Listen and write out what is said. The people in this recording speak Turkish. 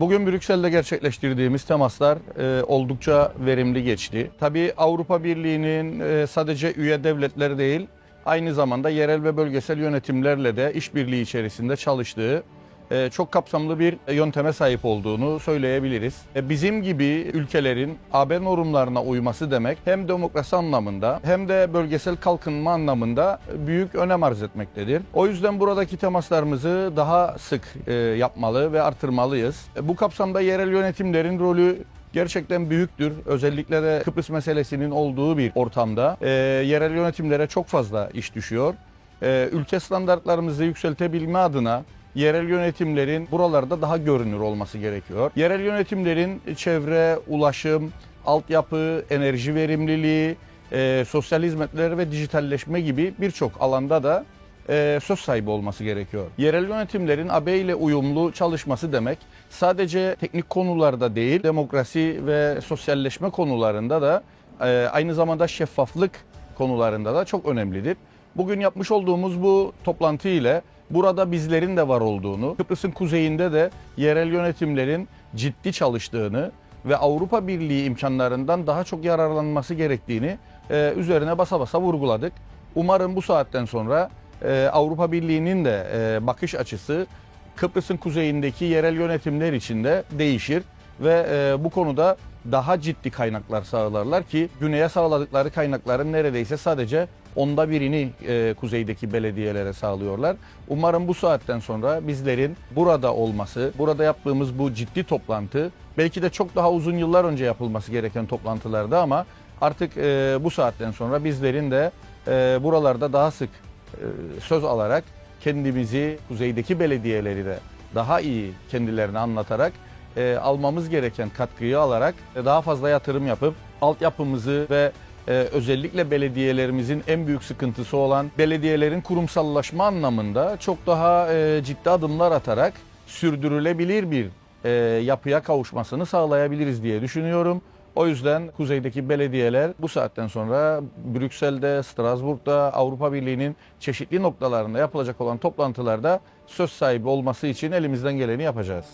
Bugün Brüksel'de gerçekleştirdiğimiz temaslar e, oldukça verimli geçti. Tabii Avrupa Birliği'nin e, sadece üye devletleri değil, aynı zamanda yerel ve bölgesel yönetimlerle de işbirliği içerisinde çalıştığı çok kapsamlı bir yönteme sahip olduğunu söyleyebiliriz. E, Bizim gibi ülkelerin AB normlarına uyması demek hem demokrasi anlamında hem de bölgesel kalkınma anlamında büyük önem arz etmektedir. O yüzden buradaki temaslarımızı daha sık e, yapmalı ve artırmalıyız. E, Bu kapsamda yerel yönetimlerin rolü gerçekten büyüktür. Özellikle de Kıbrıs meselesinin olduğu bir ortamda e, yerel yönetimlere çok fazla iş düşüyor. E, ülke standartlarımızı yükseltebilme adına yerel yönetimlerin buralarda daha görünür olması gerekiyor. Yerel yönetimlerin çevre, ulaşım, altyapı, enerji verimliliği, e, sosyal hizmetler ve dijitalleşme gibi birçok alanda da e, söz sahibi olması gerekiyor. Yerel yönetimlerin AB ile uyumlu çalışması demek sadece teknik konularda değil, demokrasi ve sosyalleşme konularında da e, aynı zamanda şeffaflık konularında da çok önemlidir. Bugün yapmış olduğumuz bu toplantı ile burada bizlerin de var olduğunu, Kıbrıs'ın kuzeyinde de yerel yönetimlerin ciddi çalıştığını ve Avrupa Birliği imkanlarından daha çok yararlanması gerektiğini e, üzerine basa basa vurguladık. Umarım bu saatten sonra e, Avrupa Birliği'nin de e, bakış açısı Kıbrıs'ın kuzeyindeki yerel yönetimler için de değişir ve e, bu konuda daha ciddi kaynaklar sağlarlar ki güneye sağladıkları kaynakların neredeyse sadece onda birini e, kuzeydeki belediyelere sağlıyorlar. Umarım bu saatten sonra bizlerin burada olması, burada yaptığımız bu ciddi toplantı belki de çok daha uzun yıllar önce yapılması gereken toplantılardı ama artık e, bu saatten sonra bizlerin de e, buralarda daha sık e, söz alarak kendimizi kuzeydeki belediyeleri de daha iyi kendilerine anlatarak e, almamız gereken katkıyı alarak e, daha fazla yatırım yapıp altyapımızı ve e, özellikle belediyelerimizin en büyük sıkıntısı olan belediyelerin kurumsallaşma anlamında çok daha e, ciddi adımlar atarak sürdürülebilir bir e, yapıya kavuşmasını sağlayabiliriz diye düşünüyorum. O yüzden kuzeydeki belediyeler bu saatten sonra Brüksel'de, Strasbourg'da, Avrupa Birliği'nin çeşitli noktalarında yapılacak olan toplantılarda söz sahibi olması için elimizden geleni yapacağız.